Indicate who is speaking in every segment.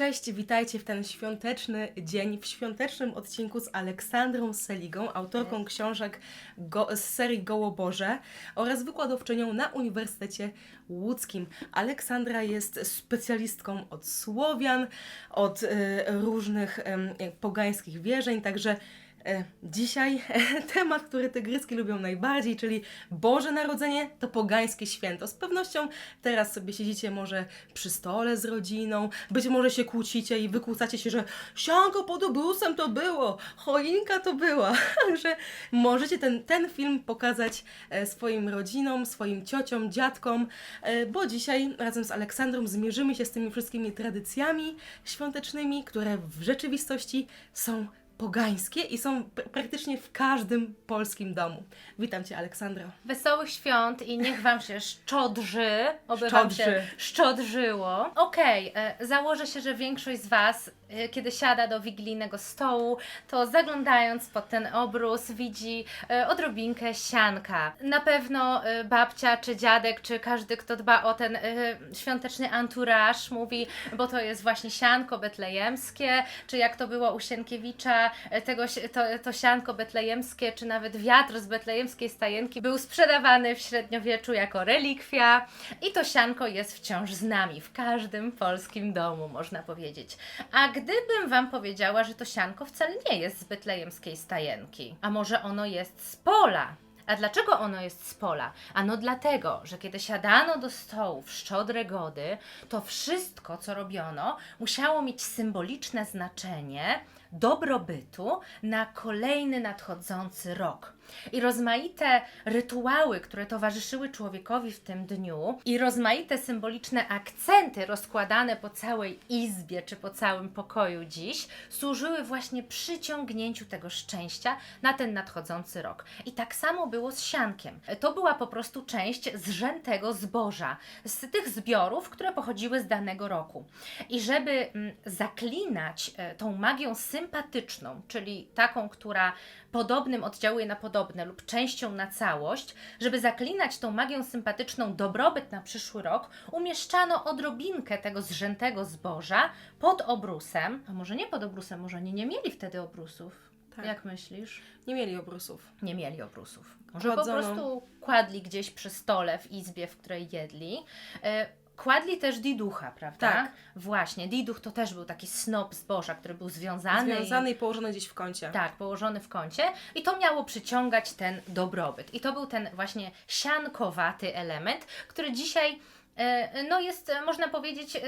Speaker 1: Cześć, witajcie w ten świąteczny dzień, w świątecznym odcinku z Aleksandrą Seligą, autorką książek go, z serii Gołoboże oraz wykładowczynią na Uniwersytecie Łódzkim. Aleksandra jest specjalistką od Słowian, od e, różnych em, pogańskich wierzeń, także Dzisiaj temat, który tygryski lubią najbardziej, czyli Boże Narodzenie to pogańskie święto. Z pewnością teraz sobie siedzicie może przy stole z rodziną, być może się kłócicie i wykłócacie się, że sianko pod obrusem to było, choinka to była. Także możecie ten, ten film pokazać e, swoim rodzinom, swoim ciociom, dziadkom, e, bo dzisiaj razem z Aleksandrą zmierzymy się z tymi wszystkimi tradycjami świątecznymi, które w rzeczywistości są pogańskie i są pr- praktycznie w każdym polskim domu. Witam Cię, Aleksandro.
Speaker 2: Wesołych świąt i niech Wam się szczodrzy, oby
Speaker 1: Szczodrzy.
Speaker 2: Wam się szczodrzyło. Okej, e, założę się, że większość z Was, kiedy siada do wigilijnego stołu, to zaglądając pod ten obrus widzi e, odrobinkę sianka. Na pewno e, babcia, czy dziadek, czy każdy, kto dba o ten e, świąteczny anturaż mówi, bo to jest właśnie sianko betlejemskie, czy jak to było u Sienkiewicza, e, tego, to, to sianko betlejemskie, czy nawet wiatr z betlejemskiej stajenki był sprzedawany w średniowieczu jako relikwia i to sianko jest wciąż z nami, w każdym polskim domu, można powiedzieć. A gdybym Wam powiedziała, że to sianko wcale nie jest z betlejemskiej stajenki, a może ono jest z pola, a dlaczego ono jest z pola? Ano dlatego, że kiedy siadano do stołu w szczodre gody, to wszystko, co robiono, musiało mieć symboliczne znaczenie dobrobytu na kolejny nadchodzący rok. I rozmaite rytuały, które towarzyszyły człowiekowi w tym dniu, i rozmaite symboliczne akcenty rozkładane po całej izbie czy po całym pokoju dziś, służyły właśnie przyciągnięciu tego szczęścia na ten nadchodzący rok. I tak samo było z siankiem. To była po prostu część zrzętego zboża, z tych zbiorów, które pochodziły z danego roku. I żeby mm, zaklinać e, tą magią sympatyczną, czyli taką, która podobnym oddziałuje na podobne lub częścią na całość, żeby zaklinać tą magią sympatyczną dobrobyt na przyszły rok, umieszczano odrobinkę tego zrzętego zboża pod obrusem, a może nie pod obrusem, może oni nie mieli wtedy obrusów.
Speaker 1: Tak.
Speaker 2: Jak myślisz?
Speaker 1: Nie mieli obrusów.
Speaker 2: Nie mieli obrusów. Może po
Speaker 1: Kładzono.
Speaker 2: prostu kładli gdzieś przy stole w izbie, w której jedli. E, Kładli też diducha, prawda?
Speaker 1: Tak.
Speaker 2: Właśnie, diduch to też był taki snop zboża, który był związany. i-
Speaker 1: Związany i położony gdzieś w kącie.
Speaker 2: tak, położony w kącie i to miało przyciągać ten dobrobyt. I to był ten właśnie siankowaty element, który dzisiaj e, no jest, e, można powiedzieć, e,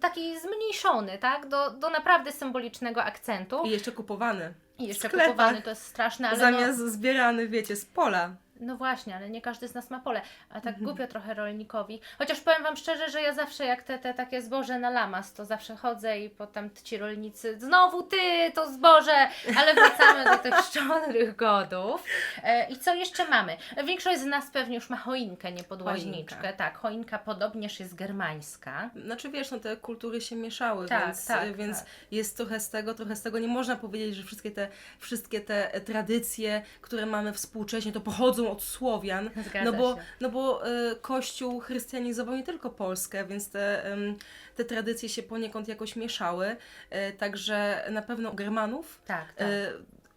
Speaker 2: taki zmniejszony, tak, do, do naprawdę symbolicznego akcentu.
Speaker 1: I jeszcze kupowany.
Speaker 2: I jeszcze kupowany to jest straszne, ale
Speaker 1: Zamiast zbierany, wiecie, z pola.
Speaker 2: No, właśnie, ale nie każdy z nas ma pole, a tak
Speaker 1: Mhm.
Speaker 2: głupio trochę rolnikowi. Chociaż powiem Wam szczerze, że ja zawsze jak te, te takie zboże na lamas, to zawsze chodzę i potem ci rolnicy, znowu ty, to zboże, ale wracamy do tych szczodrych godów. E, I co jeszcze mamy? Większość z nas pewnie już ma choinkę, nie podłaźniczkę.
Speaker 1: Choinkę.
Speaker 2: Tak, choinka podobnież jest germańska.
Speaker 1: Znaczy wiesz, no te kultury się mieszały,
Speaker 2: Tak,
Speaker 1: więc,
Speaker 2: tak,
Speaker 1: więc
Speaker 2: tak.
Speaker 1: jest trochę z tego, trochę z tego. Nie można powiedzieć, że wszystkie te, wszystkie te tradycje, które mamy współcześnie, to pochodzą od Słowian.
Speaker 2: Zgadza
Speaker 1: no bo,
Speaker 2: się.
Speaker 1: no bo e, Kościół chrystianizował nie tylko Polskę, więc te, em, te tradycje się poniekąd jakoś mieszały. E, także na pewno Germanów
Speaker 2: Tak, tak.
Speaker 1: e,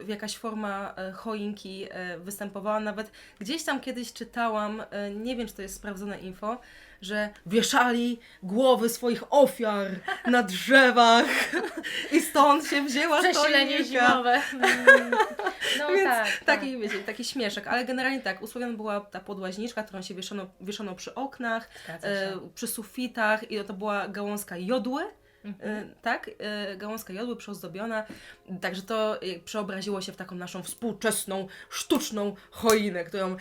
Speaker 1: jakaś forma e, choinki e, występowała. Nawet gdzieś tam kiedyś czytałam, e, nie wiem czy to jest sprawdzone info, że wieszali głowy swoich ofiar na drzewach i stąd się wzięła
Speaker 2: Przesilenie zimowe. No
Speaker 1: Więc
Speaker 2: tak, tak.
Speaker 1: Taki, wiecie, taki śmieszek, ale generalnie tak, u Słowian była ta podłaźniczka, którą się wieszano, wieszano przy oknach, e, przy sufitach i to była gałązka jodły,
Speaker 2: Mhm.
Speaker 1: e, tak, e, gałązka jodły przyozdobiona, także to e, przeobraziło się w taką naszą współczesną, sztuczną choinę, którą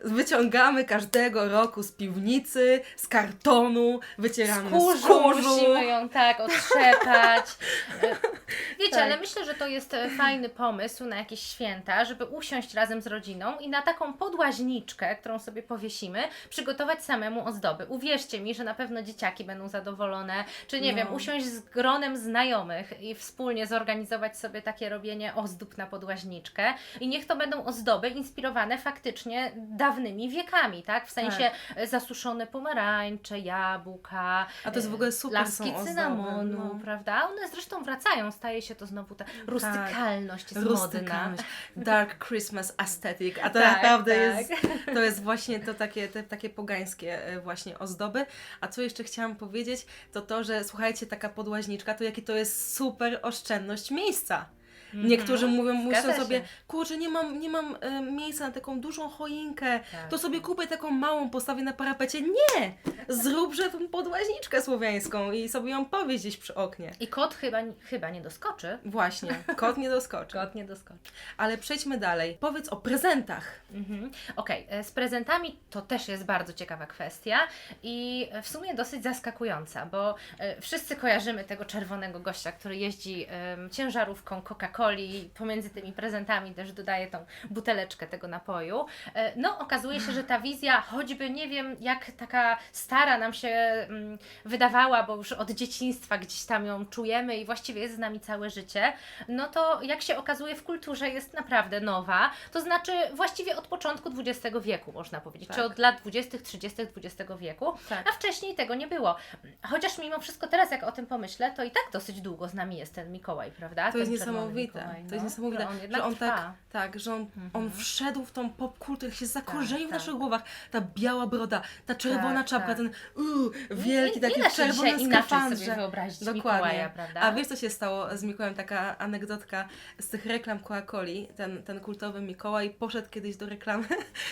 Speaker 1: wyciągamy każdego roku z piwnicy, z kartonu, wycieramy z
Speaker 2: Skórzu, musimy ją tak otrzepać. Wiecie,
Speaker 1: Tak.
Speaker 2: ale myślę, że to jest e, fajny pomysł na jakieś święta, żeby usiąść razem z rodziną i na taką podłaźniczkę, którą sobie powiesimy, przygotować samemu ozdoby. Uwierzcie mi, że na pewno dzieciaki będą zadowolone, czy nie
Speaker 1: No.
Speaker 2: wiem, usiąść z gronem znajomych i wspólnie zorganizować sobie takie robienie ozdób na podłaźniczkę. I niech to będą ozdoby inspirowane faktycznie dawnymi wiekami, tak? W sensie e, zasuszone pomarańcze, jabłka,
Speaker 1: A to jest w ogóle super
Speaker 2: laski
Speaker 1: są
Speaker 2: cynamonu,
Speaker 1: no.
Speaker 2: prawda? One zresztą wracają, staje się to znowu ta rustykalność jest modna.
Speaker 1: Rustykalność, dark Christmas aesthetic, a to
Speaker 2: Tak,
Speaker 1: naprawdę
Speaker 2: tak.
Speaker 1: jest, to jest właśnie to takie, te, takie pogańskie e, właśnie ozdoby. A co jeszcze chciałam powiedzieć, to to, że słuchajcie, taka podłaźniczka, to jakie to jest super oszczędność miejsca. Niektórzy mówią, myślą
Speaker 2: Mhm. Zgadza
Speaker 1: sobie,
Speaker 2: się.
Speaker 1: kurczę, nie mam, nie mam e, miejsca na taką dużą choinkę,
Speaker 2: Tak.
Speaker 1: to sobie kupię taką małą, postawię na parapecie. Nie! Zróbże tą podłaźniczkę słowiańską i sobie ją powieź gdzieś przy oknie.
Speaker 2: I kot chyba, chyba nie doskoczy.
Speaker 1: Właśnie, kot nie doskoczy.
Speaker 2: Kot nie doskoczy.
Speaker 1: Ale przejdźmy dalej. Powiedz o prezentach.
Speaker 2: Mhm. Okej, e, z prezentami to też jest bardzo ciekawa kwestia i w sumie dosyć zaskakująca, bo e, wszyscy kojarzymy tego czerwonego gościa, który jeździ em, ciężarówką Coca-Coli, pomiędzy tymi prezentami też dodaje tą buteleczkę tego napoju. E, No, okazuje się, że ta wizja, choćby nie wiem, jak taka stara nam się mm, wydawała, bo już od dzieciństwa gdzieś tam ją czujemy i właściwie jest z nami całe życie, no to jak się okazuje w kulturze jest naprawdę nowa, to znaczy właściwie od początku XX wieku można powiedzieć,
Speaker 1: Tak.
Speaker 2: czy od lat 20., 30. XX wieku,
Speaker 1: Tak.
Speaker 2: a wcześniej tego nie było. Chociaż mimo wszystko teraz jak o tym pomyślę, to i tak dosyć długo z nami jest ten Mikołaj, prawda?
Speaker 1: To jest
Speaker 2: Ten czerwony
Speaker 1: niesamowite.
Speaker 2: Mikołaj,
Speaker 1: To jest
Speaker 2: no.
Speaker 1: niesamowite,
Speaker 2: Że on
Speaker 1: że on
Speaker 2: trwa.
Speaker 1: tak, tak, że on, on wszedł w tą popkulturę, się zakorzenił w
Speaker 2: tak.
Speaker 1: naszych głowach. Ta biała broda, ta czerwona
Speaker 2: Tak,
Speaker 1: czapka,
Speaker 2: tak.
Speaker 1: ten uu, wielki
Speaker 2: nie,
Speaker 1: taki
Speaker 2: nie
Speaker 1: w
Speaker 2: dzisiaj inaczej
Speaker 1: skafandrze.
Speaker 2: sobie wyobrazić
Speaker 1: Dokładnie.
Speaker 2: Mikołaja, prawda?
Speaker 1: A wiesz co się stało z Mikołajem? Taka anegdotka z tych reklam Coca-Coli. Ten, ten kultowy Mikołaj poszedł kiedyś do reklamy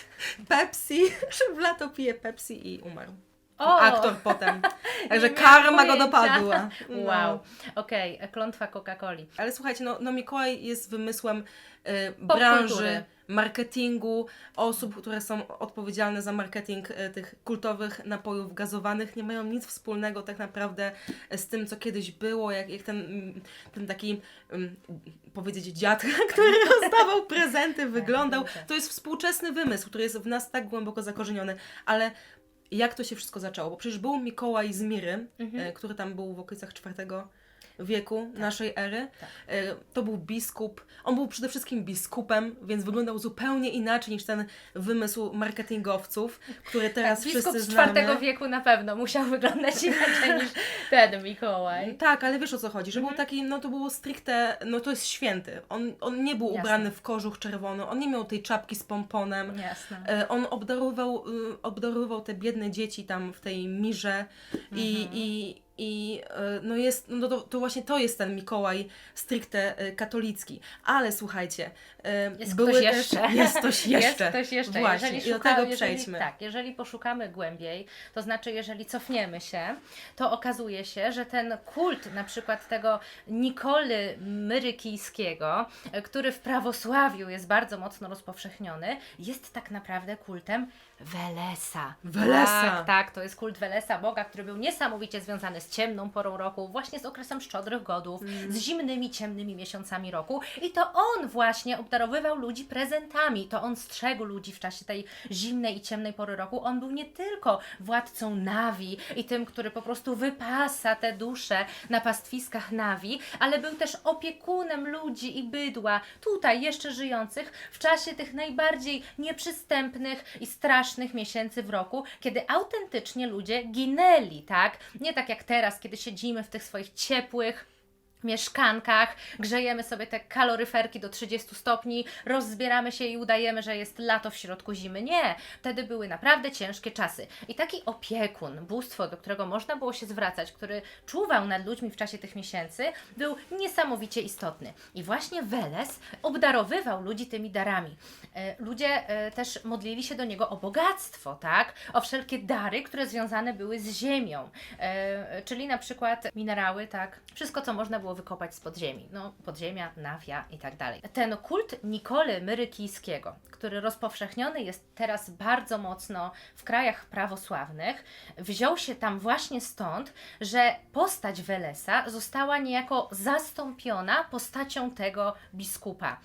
Speaker 1: Pepsi, że w lato pije Pepsi i umarł.
Speaker 2: O!
Speaker 1: Aktor potem. Także karma go dopadła. No.
Speaker 2: Wow, okej, klątwa Coca-Coli.
Speaker 1: Ale słuchajcie, no, no Mikołaj jest wymysłem y, branży, marketingu, osób, które są odpowiedzialne za marketing y, tych kultowych napojów gazowanych, nie mają nic wspólnego tak naprawdę z tym, co kiedyś było, jak, jak ten, mm, ten taki, mm, powiedzieć, dziad, który rozdawał prezenty, wyglądał.
Speaker 2: tak.
Speaker 1: To jest współczesny wymysł, który jest w nas tak głęboko zakorzeniony, ale jak to się wszystko zaczęło? Bo przecież był Mikołaj z Miry,
Speaker 2: Mhm.
Speaker 1: e, który tam był w okolicach IV wieku naszej ery.
Speaker 2: Tak.
Speaker 1: E, To był biskup. On był przede wszystkim biskupem, więc wyglądał zupełnie inaczej niż ten wymysł marketingowców, który teraz
Speaker 2: Biskup
Speaker 1: wszyscy
Speaker 2: z
Speaker 1: znamy.
Speaker 2: IV wieku na pewno musiał wyglądać inaczej niż ten Mikołaj.
Speaker 1: Tak, ale wiesz o co chodzi, że
Speaker 2: Mhm.
Speaker 1: był taki, no to było stricte, no to jest święty. On, on nie był
Speaker 2: Jasne.
Speaker 1: ubrany w kożuch czerwony, on nie miał tej czapki z pomponem.
Speaker 2: Jasne.
Speaker 1: E, On obdarowywał, y, obdarowywał te biedne dzieci tam w tej mirze
Speaker 2: Mhm.
Speaker 1: i, i e, no jest, no to, to właśnie to jest ten Mikołaj stricte e, katolicki. Ale słuchajcie, e,
Speaker 2: Jest
Speaker 1: były
Speaker 2: ktoś
Speaker 1: też,
Speaker 2: jeszcze.
Speaker 1: jest ktoś jeszcze.
Speaker 2: Jest ktoś jeszcze.
Speaker 1: Właśnie,
Speaker 2: jeżeli
Speaker 1: i do
Speaker 2: szuka-
Speaker 1: tego
Speaker 2: jeżeli,
Speaker 1: przejdźmy.
Speaker 2: Tak, jeżeli poszukamy głębiej, to znaczy jeżeli cofniemy się, to okazuje się, że ten kult na przykład tego Nikoli Myrykijskiego, który w prawosławiu jest bardzo mocno rozpowszechniony, jest tak naprawdę kultem Welesa.
Speaker 1: Welesa.
Speaker 2: Tak, tak, to jest kult Welesa, Boga, który był niesamowicie związany z ciemną porą roku, właśnie z okresem szczodrych godów,
Speaker 1: Mm.
Speaker 2: z zimnymi, ciemnymi miesiącami roku. I to on właśnie obdarowywał ludzi prezentami. To on strzegł ludzi w czasie tej zimnej i ciemnej pory roku. On był nie tylko władcą Nawi i tym, który po prostu wypasa te dusze na pastwiskach Nawi, ale był też opiekunem ludzi i bydła, tutaj jeszcze żyjących, w czasie tych najbardziej nieprzystępnych i strasznych miesięcy w roku, kiedy autentycznie ludzie ginęli, tak? Nie tak jak teraz, kiedy siedzimy w tych swoich ciepłych, mieszkankach, grzejemy sobie te kaloryferki do 30 stopni, rozzbieramy się i udajemy, że jest lato w środku zimy. Nie, wtedy były naprawdę ciężkie czasy. I taki opiekun, bóstwo, do którego można było się zwracać, który czuwał nad ludźmi w czasie tych miesięcy, był niesamowicie istotny. I właśnie Weles obdarowywał ludzi tymi darami. E, Ludzie e, też modlili się do niego o bogactwo, tak? O wszelkie dary, które związane były z ziemią. E, Czyli na przykład minerały, tak? Wszystko, co można było było wykopać z podziemi. No, podziemia, nawia i tak dalej. Ten kult Nikole Myrykijskiego, który rozpowszechniony jest teraz bardzo mocno w krajach prawosławnych, wziął się tam właśnie stąd, że postać Welesa została niejako zastąpiona postacią tego biskupa.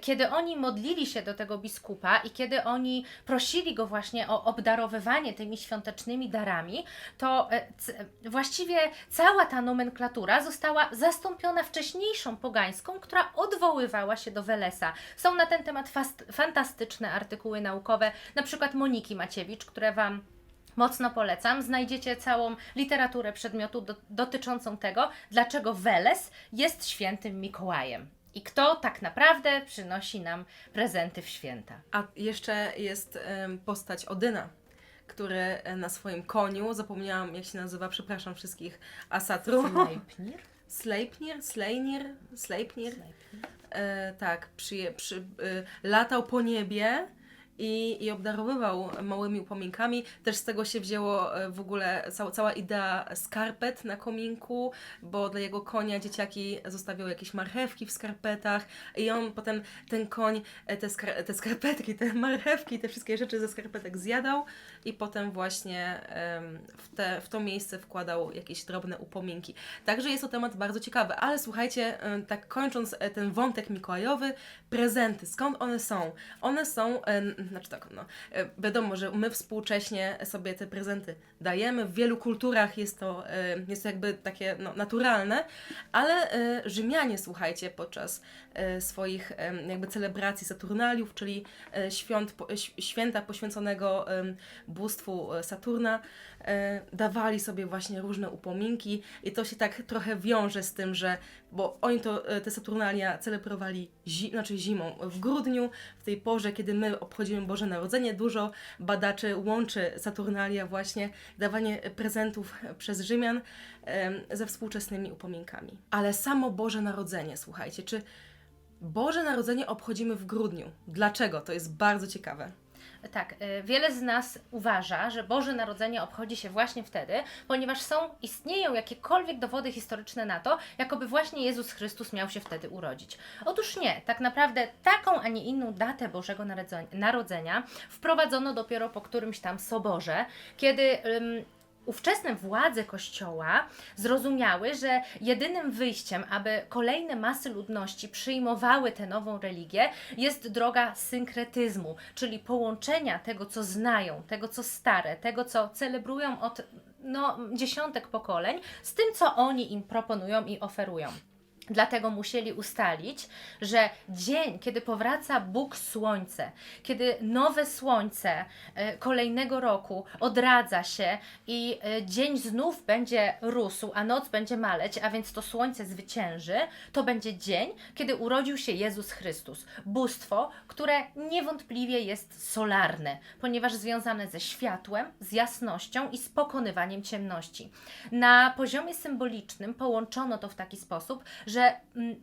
Speaker 2: Kiedy oni modlili się do tego biskupa i kiedy oni prosili go właśnie o obdarowywanie tymi świątecznymi darami, to e, właściwie cała ta nomenklatura została zastąpiona wcześniejszą pogańską, która odwoływała się do Welesa. Są na ten temat fast, fantastyczne artykuły naukowe, na przykład Moniki Maciewicz, które Wam mocno polecam. Znajdziecie całą literaturę przedmiotu do, dotyczącą tego, dlaczego Weles jest świętym Mikołajem. I kto tak naprawdę przynosi nam prezenty w święta.
Speaker 1: A jeszcze jest em, postać Odyna, który e, na swoim koniu, zapomniałam jak się nazywa, przepraszam wszystkich asatrów.
Speaker 2: Sleipnir?
Speaker 1: Sleipnir, Slejnir, Sleipnir.
Speaker 2: Sleipnir.
Speaker 1: E, tak, przy, przy, e, latał po niebie i, i obdarowywał małymi upominkami. Też z tego się wzięło e, w ogóle cała, cała idea skarpet na kominku, bo dla jego konia dzieciaki zostawiały jakieś marchewki w skarpetach i on potem, ten koń, e, te, skar, te skarpetki, te marchewki, te wszystkie rzeczy ze skarpetek zjadał i potem właśnie w, te, w to miejsce wkładał jakieś drobne upominki. Także jest to temat bardzo ciekawy, ale słuchajcie, e, tak kończąc ten wątek mikołajowy, prezenty, skąd one są? One są, znaczy tak, no, e, wiadomo, że my współcześnie sobie te prezenty dajemy, w wielu kulturach jest to, e, jest to jakby takie no, naturalne, ale e, Rzymianie, słuchajcie, podczas swoich jakby celebracji Saturnaliów, czyli świąt, święta poświęconego bóstwu Saturna, dawali sobie właśnie różne upominki i to się tak trochę wiąże z tym, że bo oni to, te Saturnalia celebrowali zi, znaczy zimą, w grudniu, w tej porze, kiedy my obchodzimy Boże Narodzenie, dużo badaczy łączy Saturnalia właśnie, dawanie prezentów przez Rzymian ze współczesnymi upominkami. Ale samo Boże Narodzenie, słuchajcie, czy Boże Narodzenie obchodzimy w grudniu? Dlaczego? To jest bardzo ciekawe.
Speaker 2: Tak, y, wiele z nas uważa, że Boże Narodzenie obchodzi się właśnie wtedy, ponieważ są, istnieją jakiekolwiek dowody historyczne na to, jakoby właśnie Jezus Chrystus miał się wtedy urodzić. Otóż nie, tak naprawdę taką, a nie inną datę Bożego Narodzenia- wprowadzono dopiero po którymś tam soborze, kiedy ówczesne władze Kościoła zrozumiały, że jedynym wyjściem, aby kolejne masy ludności przyjmowały tę nową religię, jest droga synkretyzmu, czyli połączenia tego, co znają, tego, co stare, tego, co celebrują od no, dziesiątek pokoleń, z tym, co oni im proponują i oferują. Dlatego musieli ustalić, że dzień, kiedy powraca Bóg Słońce, kiedy nowe słońce e, kolejnego roku odradza się i e, dzień znów będzie rósł, a noc będzie maleć, a więc to słońce zwycięży, to będzie dzień, kiedy urodził się Jezus Chrystus. Bóstwo, które niewątpliwie jest solarne, ponieważ związane ze światłem, z jasnością i z pokonywaniem ciemności. Na poziomie symbolicznym połączono to w taki sposób, że mm,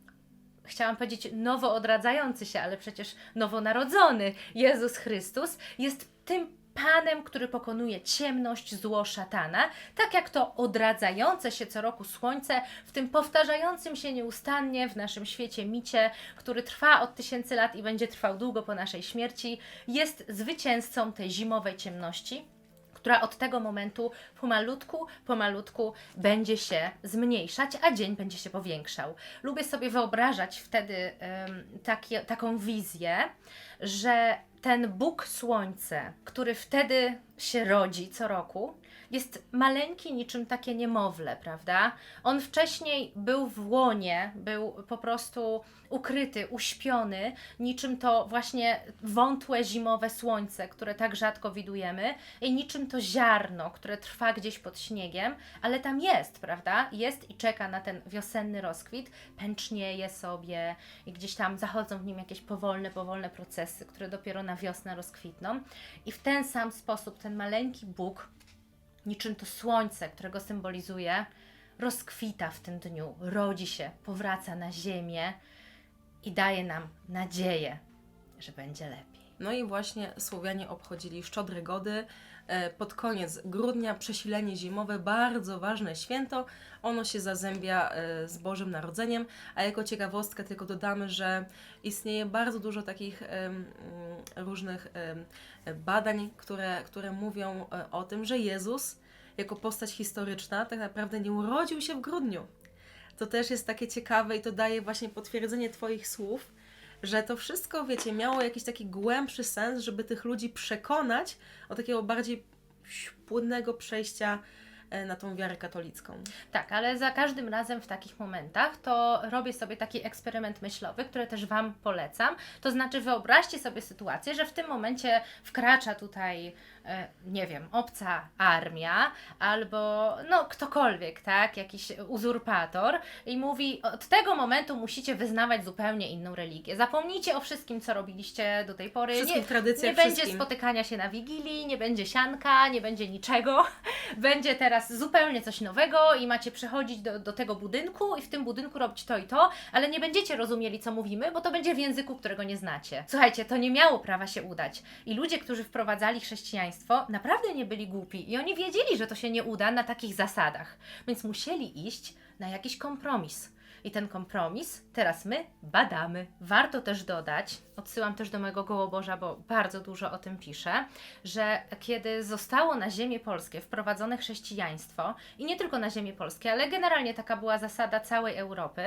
Speaker 2: chciałam powiedzieć nowo odradzający się, ale przecież nowonarodzony Jezus Chrystus jest tym Panem, który pokonuje ciemność, zło szatana, tak jak to odradzające się co roku słońce w tym powtarzającym się nieustannie w naszym świecie micie, który trwa od tysięcy lat i będzie trwał długo po naszej śmierci, jest zwycięzcą tej zimowej ciemności, która od tego momentu pomalutku, pomalutku będzie się zmniejszać, a dzień będzie się powiększał. Lubię sobie wyobrażać wtedy em, takie, taką wizję, że ten Bóg Słońce, który wtedy się rodzi co roku, jest maleńki niczym takie niemowlę, prawda? On wcześniej był w łonie, był po prostu ukryty, uśpiony, niczym to właśnie wątłe zimowe słońce, które tak rzadko widujemy, i niczym to ziarno, które trwa gdzieś pod śniegiem, ale tam jest, prawda? Jest i czeka na ten wiosenny rozkwit, pęcznieje sobie i gdzieś tam zachodzą w nim jakieś powolne, powolne procesy, które dopiero na wiosnę rozkwitną. I w ten sam sposób ten maleńki Bóg, niczym to słońce, którego symbolizuje, rozkwita w tym dniu, rodzi się, powraca na ziemię i daje nam nadzieję, że będzie lepiej.
Speaker 1: No i właśnie Słowianie obchodzili Szczodre Gody, pod koniec grudnia, przesilenie zimowe, bardzo ważne święto. Ono się zazębia e, z Bożym Narodzeniem, a jako ciekawostkę tylko dodamy, że istnieje bardzo dużo takich różnych badań, które, które mówią e, o tym, że Jezus jako postać historyczna tak naprawdę nie urodził się w grudniu. To też jest takie ciekawe i to daje właśnie potwierdzenie Twoich słów, że to wszystko, wiecie, miało jakiś taki głębszy sens, żeby tych ludzi przekonać o takiego bardziej płynnego przejścia e, na tą wiarę katolicką.
Speaker 2: Tak, ale za każdym razem w takich momentach to robię sobie taki eksperyment myślowy, który też Wam polecam. To znaczy, wyobraźcie sobie sytuację, że w tym momencie wkracza tutaj, nie wiem, obca armia albo no ktokolwiek, tak, jakiś uzurpator i mówi: Od tego momentu musicie wyznawać zupełnie inną religię. Zapomnijcie o wszystkim, co robiliście do tej pory.
Speaker 1: Wszystkich tradycjach,
Speaker 2: nie będzie spotykania się na wigilii, nie będzie sianka, nie będzie niczego. Będzie teraz zupełnie coś nowego i macie przychodzić do, do tego budynku i w tym budynku robić to i to, ale nie będziecie rozumieli, co mówimy, bo to będzie w języku, którego nie znacie. Słuchajcie, to nie miało prawa się udać. I ludzie, którzy wprowadzali chrześcijaństwo, naprawdę nie byli głupi i oni wiedzieli, że to się nie uda na takich zasadach. Więc musieli iść na jakiś kompromis. I ten kompromis teraz my badamy. Warto też dodać, odsyłam też do mojego Gołoborza, bo bardzo dużo o tym piszę, że kiedy zostało na ziemię polskie wprowadzone chrześcijaństwo, i nie tylko na ziemię polskie, ale generalnie taka była zasada całej Europy,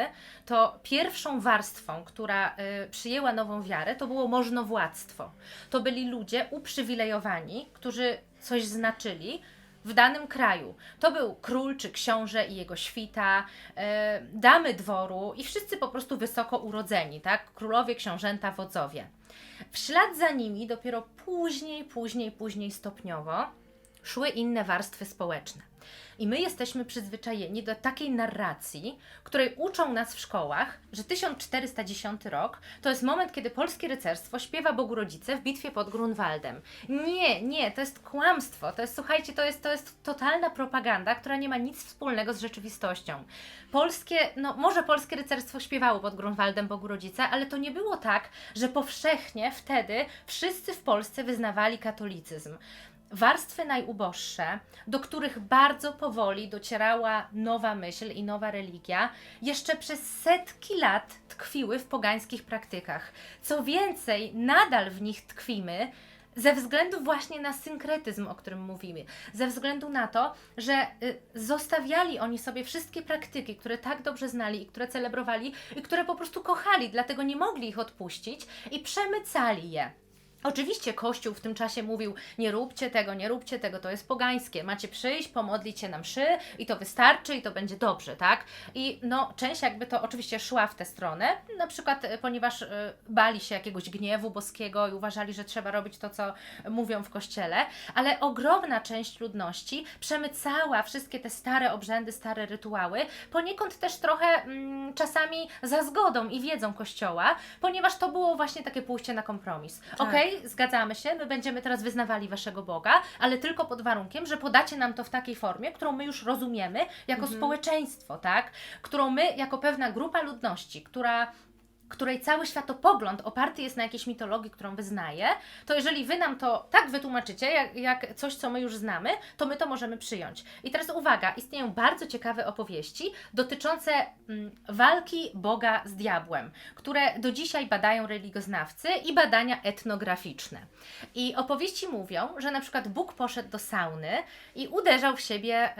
Speaker 2: to pierwszą warstwą, która y, przyjęła nową wiarę, to było możnowładztwo. To byli ludzie uprzywilejowani, którzy coś znaczyli, w danym kraju. To był król czy książę i jego świta, e, damy dworu i wszyscy po prostu wysoko urodzeni, tak? Królowie, książęta, wodzowie. W ślad za nimi dopiero później, później, później stopniowo szły inne warstwy społeczne. I my jesteśmy przyzwyczajeni do takiej narracji, której uczą nas w szkołach, że 1410 rok to jest moment, kiedy polskie rycerstwo śpiewa Bogu Rodzice w bitwie pod Grunwaldem. Nie, nie, to jest kłamstwo. To jest, słuchajcie, to jest, to jest totalna propaganda, która nie ma nic wspólnego z rzeczywistością. Polskie, no może polskie rycerstwo śpiewało pod Grunwaldem Bogu Rodzice, ale to nie było tak, że powszechnie wtedy wszyscy w Polsce wyznawali katolicyzm warstwy najuboższe, do których bardzo powoli docierała nowa myśl i nowa religia, jeszcze przez setki lat tkwiły w pogańskich praktykach. Co więcej, nadal w nich tkwimy. Ze względu właśnie na synkretyzm, o którym mówimy, ze względu na to, że y, zostawiali oni sobie wszystkie praktyki, które tak dobrze znali i które celebrowali i które po prostu kochali, dlatego nie mogli ich odpuścić i przemycali je. Oczywiście Kościół w tym czasie mówił: Nie róbcie tego, nie róbcie tego, to jest pogańskie. Macie przyjść, pomodlić się na mszy i to wystarczy i to będzie dobrze, tak? I no, część jakby to oczywiście szła w tę stronę, na przykład e, ponieważ e, bali się jakiegoś gniewu boskiego i uważali, że trzeba robić to, co mówią w kościele, ale ogromna część ludności przemycała wszystkie te stare obrzędy, stare rytuały, poniekąd też trochę mm, czasami za zgodą i wiedzą kościoła, ponieważ to było właśnie takie pójście na kompromis. Okej, zgadzamy się, my będziemy teraz wyznawali Waszego Boga, ale tylko pod warunkiem, że podacie nam to w takiej formie, którą my już rozumiemy jako społeczeństwo, tak? Którą my, jako pewna grupa ludności, która której cały światopogląd oparty jest na jakiejś mitologii, którą wyznaje, to jeżeli Wy nam to tak wytłumaczycie, jak, jak coś, co my już znamy, to my to możemy przyjąć. I teraz uwaga, istnieją bardzo ciekawe opowieści dotyczące mm, walki Boga z diabłem, które do dzisiaj badają religioznawcy i badania etnograficzne. I opowieści mówią, że na przykład Bóg poszedł do sauny i uderzał w siebie...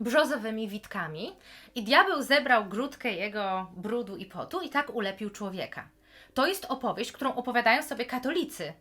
Speaker 2: brzozowymi witkami i diabeł zebrał grudkę jego brudu i potu i tak ulepił człowieka. To jest opowieść, którą opowiadają sobie katolicy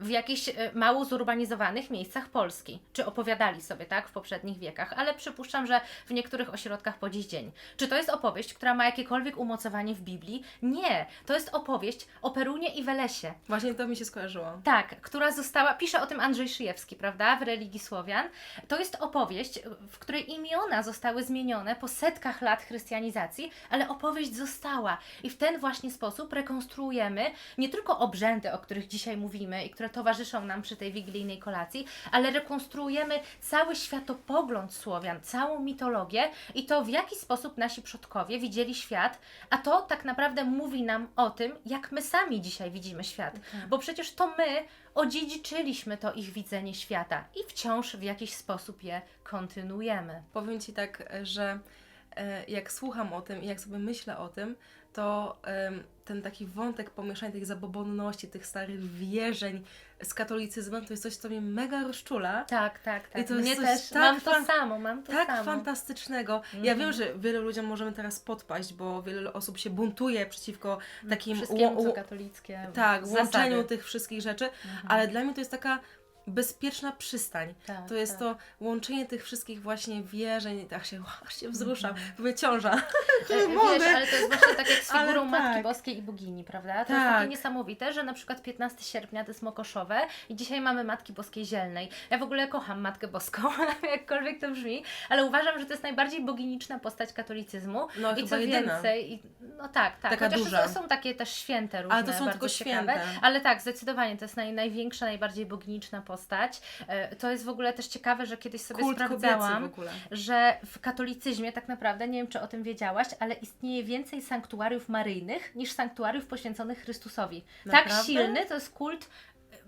Speaker 2: w jakichś e, mało zurbanizowanych miejscach Polski. Czy opowiadali sobie, tak, w poprzednich wiekach, ale przypuszczam, że w niektórych ośrodkach po dziś dzień. Czy to jest opowieść, która ma jakiekolwiek umocowanie w Biblii? Nie. To jest opowieść o Perunie i Welesie.
Speaker 1: Właśnie to mi się skojarzyło.
Speaker 2: Tak, która została, pisze o tym Andrzej Szyjewski, prawda, w Religii Słowian. To jest opowieść, w której imiona zostały zmienione po setkach lat chrystianizacji, ale opowieść została. I w ten właśnie sposób rekonstruujemy nie tylko obrzędy, o których dzisiaj mówimy i które które towarzyszą nam przy tej wigilijnej kolacji, ale rekonstruujemy cały światopogląd Słowian, całą mitologię i to, w jaki sposób nasi przodkowie widzieli świat, a to tak naprawdę mówi nam o tym, jak my sami dzisiaj widzimy świat. Bo przecież to my odziedziczyliśmy to ich widzenie świata i wciąż w jakiś sposób je kontynuujemy.
Speaker 1: Powiem Ci tak, że e, jak słucham o tym i jak sobie myślę o tym, to ten taki wątek pomieszania tych zabobonności, tych starych wierzeń z katolicyzmem, to jest coś, co mnie mega rozczula.
Speaker 2: Tak, tak, tak.
Speaker 1: I to
Speaker 2: Mnie też,
Speaker 1: tak
Speaker 2: mam to samo, mam to
Speaker 1: tak
Speaker 2: samo.
Speaker 1: fantastycznego. Ja wiem, że wielu ludziom możemy teraz podpaść, bo wiele osób się buntuje przeciwko takim
Speaker 2: Wszystkiemu, co katolickie.
Speaker 1: tak, łączeniu tych wszystkich rzeczy,
Speaker 2: Mhm.
Speaker 1: ale dla mnie to jest taka bezpieczna przystań.
Speaker 2: Tak,
Speaker 1: To jest
Speaker 2: tak.
Speaker 1: to łączenie tych wszystkich właśnie wierzeń, aż się, aż się wzruszam, mówię ciąża.
Speaker 2: E,
Speaker 1: Hormony.
Speaker 2: Wiesz, ale to jest właśnie tak jak z
Speaker 1: Ale
Speaker 2: figurą Matki
Speaker 1: tak.
Speaker 2: Boskiej i Bogini, prawda? To jest
Speaker 1: Tak.
Speaker 2: takie niesamowite, że na przykład 15 sierpnia to jest Mokoszowe i dzisiaj mamy Matki Boskiej Zielnej. Ja w ogóle kocham Matkę Boską, jakkolwiek to brzmi, ale uważam, że to jest najbardziej boginiczna postać katolicyzmu.
Speaker 1: No,
Speaker 2: I co
Speaker 1: jedyna.
Speaker 2: więcej, i, no tak, tak.
Speaker 1: Taka
Speaker 2: Chociaż
Speaker 1: duża.
Speaker 2: Są, są takie też święte różne,
Speaker 1: Ale to są
Speaker 2: bardzo
Speaker 1: tylko
Speaker 2: ciekawe.
Speaker 1: święte.
Speaker 2: Ale tak, zdecydowanie to jest naj, największa, najbardziej boginiczna postać. E, To jest w ogóle też ciekawe, że kiedyś sobie
Speaker 1: Kult
Speaker 2: sprawdzałam że w katolicyzmie tak naprawdę, nie wiem czy o tym wiedziałaś, ale istnieje więcej sanktuariów maryjnych niż sanktuariów poświęconych Chrystusowi. Tak
Speaker 1: Naprawdę?
Speaker 2: silny to jest kult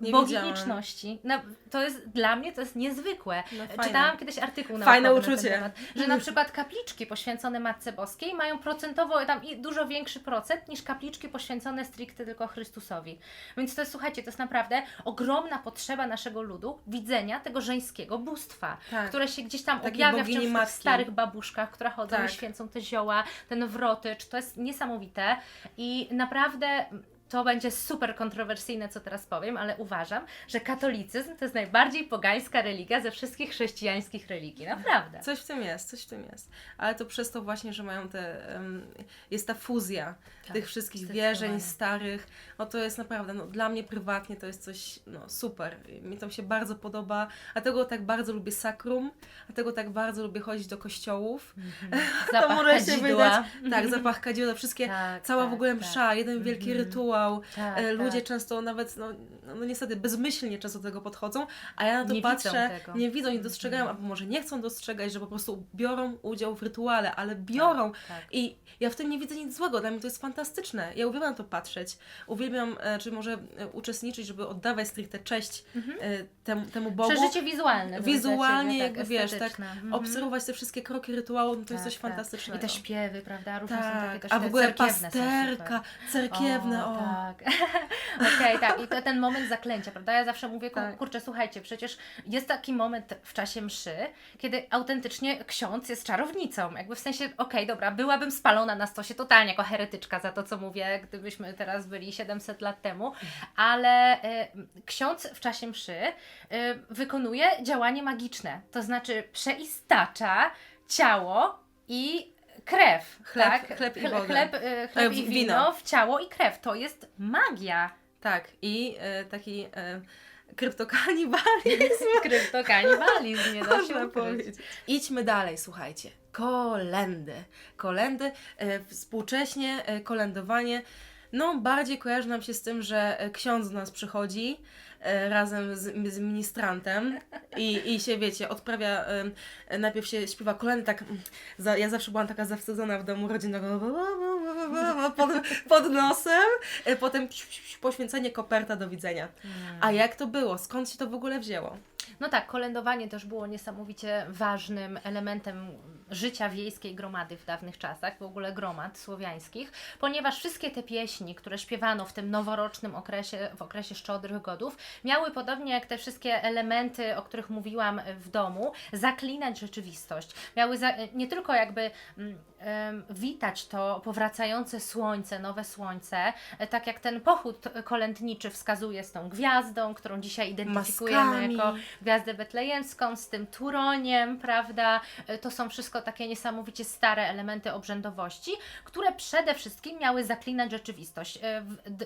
Speaker 1: Nie
Speaker 2: boginiczności. No, to jest dla mnie to jest niezwykłe.
Speaker 1: No, fajne.
Speaker 2: Czytałam kiedyś artykuł na
Speaker 1: Fajne
Speaker 2: na
Speaker 1: uczucie.
Speaker 2: ten temat, że na przykład kapliczki poświęcone Matce Boskiej mają procentowo tam i dużo większy procent niż kapliczki poświęcone stricte tylko Chrystusowi. Więc to jest, słuchajcie, to jest naprawdę ogromna potrzeba naszego ludu widzenia tego żeńskiego bóstwa,
Speaker 1: Tak.
Speaker 2: które się gdzieś tam
Speaker 1: Takiej
Speaker 2: objawia
Speaker 1: bogini
Speaker 2: wciąż w tych starych babuszkach, które chodzą
Speaker 1: Tak.
Speaker 2: i święcą te zioła, ten wrotycz. To jest niesamowite i naprawdę to będzie super kontrowersyjne, co teraz powiem, ale uważam, że katolicyzm to jest najbardziej pogańska religia ze wszystkich chrześcijańskich religii. Naprawdę.
Speaker 1: Coś w tym jest, coś w tym jest. Ale to przez to właśnie, że mają te, jest ta fuzja
Speaker 2: Tak,
Speaker 1: tych wszystkich wierzeń starych. No to jest naprawdę, no dla mnie prywatnie to jest coś, no super. Mi to się bardzo podoba, dlatego tak bardzo lubię sakrum, dlatego tak bardzo lubię chodzić do kościołów.
Speaker 2: Zapach
Speaker 1: to może się
Speaker 2: kadzidła.
Speaker 1: wydać. Tak, zapach kadziła, wszystkie,
Speaker 2: Tak,
Speaker 1: cała
Speaker 2: tak,
Speaker 1: w ogóle
Speaker 2: tak.
Speaker 1: msza, jeden wielki
Speaker 2: Mhm.
Speaker 1: rytuał.
Speaker 2: Tak,
Speaker 1: E, Ludzie
Speaker 2: tak.
Speaker 1: często nawet, no, no niestety, bezmyślnie często do tego podchodzą, a ja na to
Speaker 2: Nie widzą
Speaker 1: patrzę,
Speaker 2: tego.
Speaker 1: nie widzą, nie dostrzegają,
Speaker 2: Mhm.
Speaker 1: albo może nie chcą dostrzegać, że po prostu biorą udział w rytuale, ale biorą.
Speaker 2: Tak, tak.
Speaker 1: I ja w tym nie widzę nic złego, dla mnie to jest fantastyczne. Ja uwielbiam na to patrzeć. Uwielbiam, e, czy może e, uczestniczyć, żeby oddawać stricte cześć e, temu, temu Bogu.
Speaker 2: Mhm. Przeżycie wizualne.
Speaker 1: Wizualnie,
Speaker 2: ciebie,
Speaker 1: jakby wiesz, tak.
Speaker 2: Mhm.
Speaker 1: obserwować te wszystkie kroki rytuału, no to jest
Speaker 2: Tak,
Speaker 1: coś
Speaker 2: tak.
Speaker 1: fantastycznego.
Speaker 2: I te śpiewy, prawda? Różne są takie
Speaker 1: tak,
Speaker 2: też
Speaker 1: a w ogóle pasterka, cerkiewne, o.
Speaker 2: tak. Okej, tak. I to ten moment zaklęcia, prawda? Ja zawsze mówię,
Speaker 1: Tak.
Speaker 2: kurczę, słuchajcie, przecież jest taki moment w czasie mszy, kiedy autentycznie ksiądz jest czarownicą. Jakby w sensie, okej, dobra, byłabym spalona na stosie totalnie jako heretyczka za to, co mówię, gdybyśmy teraz byli 700 lat temu, ale e, ksiądz w czasie mszy e, wykonuje działanie magiczne, to znaczy przeistacza ciało i krew.
Speaker 1: Chleb-
Speaker 2: tak?
Speaker 1: chleb i
Speaker 2: Chle-
Speaker 1: wodę.
Speaker 2: Chleb, e, chleb
Speaker 1: E,
Speaker 2: i
Speaker 1: wino.
Speaker 2: wino w ciało i krew. To jest magia.
Speaker 1: Tak, i e, taki e, kryptokanibalizm,
Speaker 2: Kryptokanibalizm, nie da się
Speaker 1: można
Speaker 2: ukryć.
Speaker 1: powiedzieć. Idźmy dalej, słuchajcie. Kolendy. Kolendy, e, współcześnie e, kolędowanie, no bardziej kojarzy nam się z tym, że e, ksiądz do nas przychodzi razem z, z ministrantem i, i się, wiecie, odprawia, e, najpierw się śpiewa kolendy, tak, mm, za, ja zawsze byłam taka zawstydzona w domu rodzinnego, pod, pod nosem, e, potem poświęcenie koperta, do widzenia. A jak to było? Skąd się to w ogóle wzięło?
Speaker 2: No tak, kolędowanie też było niesamowicie ważnym elementem życia wiejskiej gromady w dawnych czasach, w ogóle gromad słowiańskich, ponieważ wszystkie te pieśni, które śpiewano w tym noworocznym okresie, w okresie szczodrych godów, miały podobnie jak te wszystkie elementy, o których mówiłam w domu, zaklinać rzeczywistość. Miały za, nie tylko jakby mm, witać to powracające słońce, nowe słońce, e, tak jak ten pochód kolędniczy wskazuje z tą gwiazdą, którą dzisiaj identyfikujemy
Speaker 1: Maskami.
Speaker 2: jako gwiazdę gwiazdę betlejemską, z tym turoniem, prawda? E, To są wszystko takie niesamowicie stare elementy obrzędowości, które przede wszystkim miały zaklinać rzeczywistość e,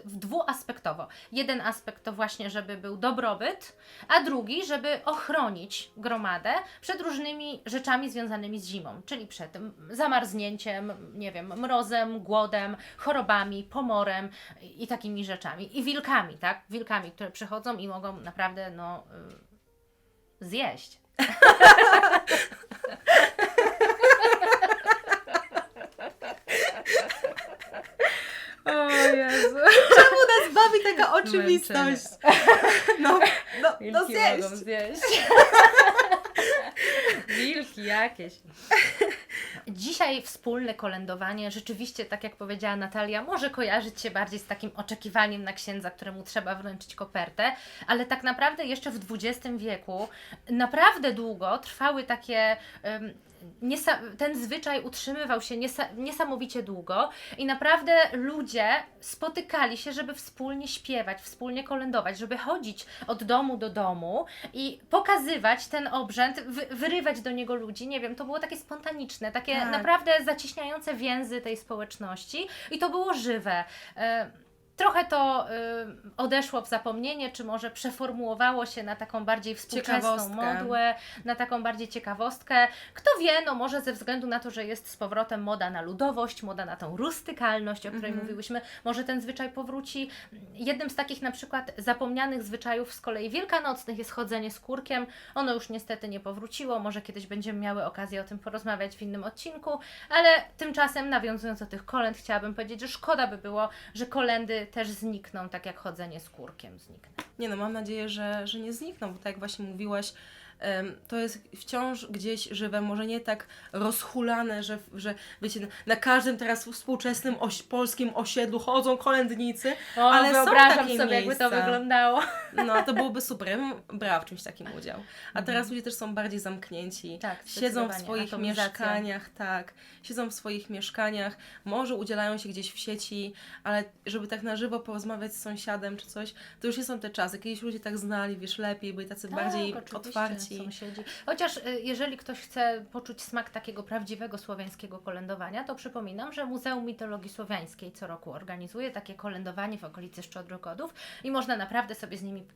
Speaker 2: w, dwuaspektowo. Jeden aspekt to właśnie, żeby był dobrobyt, a drugi, żeby ochronić gromadę przed różnymi rzeczami związanymi z zimą, czyli przed zamarznięciem, nie wiem, mrozem, głodem, chorobami, pomorem i i takimi rzeczami. I wilkami, tak? Wilkami, które przychodzą i mogą naprawdę, no, y, zjeść. O Jezu.
Speaker 1: Czemu nas bawi taka oczywistość? No, no, no zjeść.
Speaker 2: zjeść. Wilki jakieś. Dzisiaj wspólne kolędowanie rzeczywiście, tak jak powiedziała Natalia, może kojarzyć się bardziej z takim oczekiwaniem na księdza, któremu trzeba wręczyć kopertę, ale tak naprawdę jeszcze w XX wieku naprawdę długo trwały takie. Niesa- ten zwyczaj utrzymywał się niesa- niesamowicie długo i naprawdę ludzie spotykali się, żeby wspólnie śpiewać, wspólnie kolędować, żeby chodzić od domu do domu i pokazywać ten obrzęd, wy- wyrywać do niego ludzi. Nie wiem, to było takie spontaniczne, takie
Speaker 1: Tak.
Speaker 2: naprawdę zacieśniające więzy tej społeczności i to było żywe. E, Trochę to y, odeszło w zapomnienie, czy może przeformułowało się na taką bardziej współczesną modłę, na taką bardziej ciekawostkę. Kto wie, no może ze względu na to, że jest z powrotem moda na ludowość, moda na tą rustykalność, o której
Speaker 1: Mhm.
Speaker 2: mówiłyśmy, może ten zwyczaj powróci. Jednym z takich na przykład zapomnianych zwyczajów z kolei wielkanocnych jest chodzenie z kurkiem. Ono już niestety nie powróciło, może kiedyś będziemy miały okazję o tym porozmawiać w innym odcinku, ale tymczasem nawiązując do tych kolęd, chciałabym powiedzieć, że szkoda by było, że kolendy też znikną, tak jak chodzenie z kurkiem zniknie.
Speaker 1: Nie no, mam nadzieję, że, że nie znikną, bo tak jak właśnie mówiłaś, to jest wciąż gdzieś żywe, może nie tak rozhulane, że, że wiecie, na- każdym teraz współczesnym oś, polskim osiedlu chodzą kolędnicy,
Speaker 2: O,
Speaker 1: ale są
Speaker 2: wyobrażam
Speaker 1: takie
Speaker 2: sobie, jakby to
Speaker 1: miejsca.
Speaker 2: wyglądało.
Speaker 1: No, to byłoby super. Ja bym brała w czymś takim udział. A teraz ludzie też są bardziej zamknięci.
Speaker 2: Mhm. Tak,
Speaker 1: Siedzą w swoich mieszkaniach, tak. Siedzą w swoich mieszkaniach, może udzielają się gdzieś w sieci, ale żeby tak na żywo porozmawiać z sąsiadem czy coś, to już nie są te czasy. Kiedyś ludzie tak znali, wiesz, lepiej, byli tacy bardziej
Speaker 2: Tak, oczywiście,
Speaker 1: otwarci.
Speaker 2: Sąsiedzi. Chociaż y, jeżeli ktoś chce poczuć smak takiego prawdziwego słowiańskiego kolędowania, to przypominam, że Muzeum Mitologii Słowiańskiej co roku organizuje takie kolędowanie w okolicy Szczodrogodów i można naprawdę sobie z nimi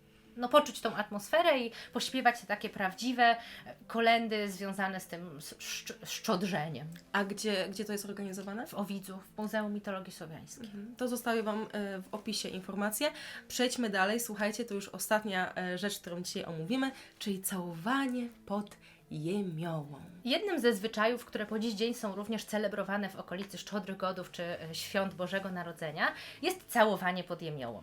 Speaker 2: no, poczuć tą atmosferę i pośpiewać te takie prawdziwe kolendy związane z tym szcz- szczodrzeniem
Speaker 1: A gdzie, gdzie to jest organizowane?
Speaker 2: w Owidzu, w Muzeum Mitologii Słowiańskiej.
Speaker 1: Mhm. To zostawię Wam e, w opisie informacje. Przejdźmy dalej. Słuchajcie, to już ostatnia e, rzecz, którą dzisiaj omówimy, czyli całowanie pod jemiołą.
Speaker 2: Jednym ze zwyczajów, które po dziś dzień są również celebrowane w okolicy Szczodrych Godów czy e, Świąt Bożego Narodzenia, jest całowanie pod jemiołą.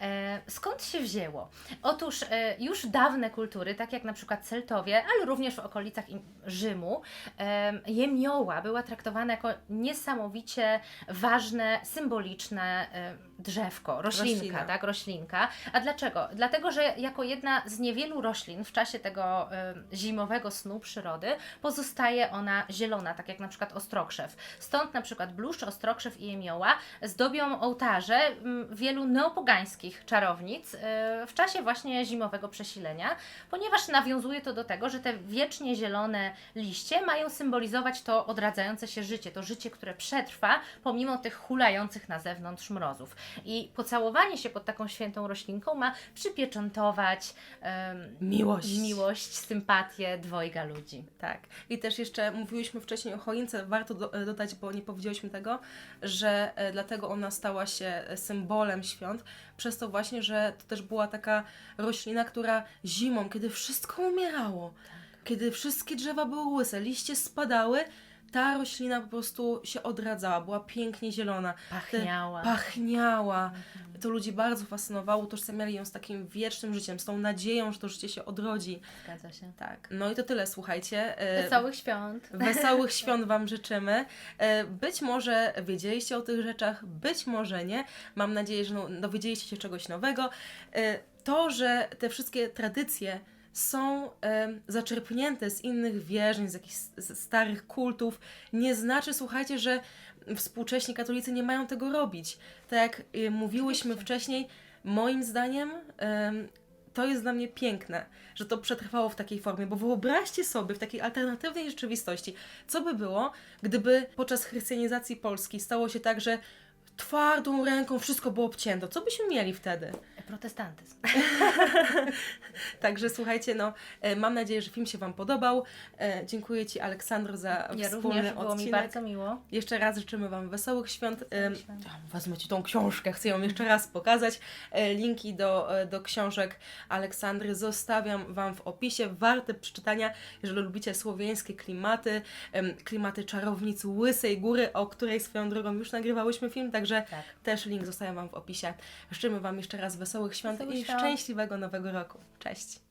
Speaker 2: E, skąd się wzięło? Otóż e, już dawne kultury, tak jak na przykład Celtowie, ale również w okolicach im- Rzymu, e, jemioła była traktowana jako niesamowicie ważne, symboliczne e, drzewko, roślinka,
Speaker 1: Roślina.
Speaker 2: tak, roślinka. A dlaczego? Dlatego, że jako jedna z niewielu roślin w czasie tego e, zimowego snu przyrody pozostaje ona zielona, tak jak na przykład ostrokrzew. Stąd na przykład bluszcz, ostrokrzew i jemioła zdobią ołtarze mm, wielu neopogańskich czarownic e, w czasie właśnie zimowego przesilenia, ponieważ nawiązuje to do tego, że te wiecznie zielone liście mają symbolizować to odradzające się życie, to życie, które przetrwa pomimo tych hulających na zewnątrz mrozów. I pocałowanie się pod taką świętą roślinką ma przypieczętować em,
Speaker 1: Miłość.
Speaker 2: miłość, sympatię dwojga ludzi.
Speaker 1: Tak. I też jeszcze mówiłyśmy wcześniej o choince, warto do, e, dodać, bo nie powiedzieliśmy tego, że e, dlatego ona stała się e, symbolem świąt, przez to właśnie, że to też była taka roślina, która zimą, kiedy wszystko umierało, kiedy wszystkie drzewa były łyse, liście spadały, ta roślina po prostu się odradzała, była pięknie zielona. Te-
Speaker 2: Pachniała.
Speaker 1: Pachniała. To ludzi bardzo fascynowało, utożsamiali ją z takim wiecznym życiem, z tą nadzieją, że to życie się odrodzi.
Speaker 2: Zgadza się.
Speaker 1: Tak. No i to tyle, słuchajcie. E,
Speaker 2: Wesołych świąt.
Speaker 1: Wesołych świąt Wam życzymy. E, Być może wiedzieliście o tych rzeczach, być może nie. Mam nadzieję, że no, dowiedzieliście się czegoś nowego. E, To, że te wszystkie tradycje są zaczerpnięte z innych wierzeń, z jakichś starych kultów, nie znaczy, słuchajcie, że współcześni katolicy nie mają tego robić. Tak jak e, mówiłyśmy wcześniej, moim zdaniem em, to jest dla mnie piękne, że to przetrwało w takiej formie, bo wyobraźcie sobie w takiej alternatywnej rzeczywistości, co by było, gdyby podczas chrystianizacji Polski stało się tak, że twardą ręką wszystko było obcięte. Co byśmy mieli wtedy?
Speaker 2: Protestantyzm.
Speaker 1: Także słuchajcie, no e, mam nadzieję, że film się Wam podobał. E, Dziękuję Ci Aleksandro za
Speaker 2: Ja
Speaker 1: wspólny
Speaker 2: również, było mi
Speaker 1: odcinek.
Speaker 2: bardzo miło.
Speaker 1: Jeszcze raz życzymy Wam wesołych świąt. Em,
Speaker 2: świąt.
Speaker 1: Wezmę Ci tą książkę, chcę ją jeszcze raz pokazać. E, Linki do, e, do książek Aleksandry zostawiam Wam w opisie. Warte przeczytania, jeżeli lubicie słowiańskie klimaty, klimaty czarownic Łysej Góry, o której swoją drogą już nagrywałyśmy film, także
Speaker 2: Tak.
Speaker 1: też link zostawiam Wam w opisie. Życzymy Wam jeszcze raz wesołych świąt
Speaker 2: Wesołych
Speaker 1: i
Speaker 2: świąt.
Speaker 1: szczęśliwego nowego roku. Cześć!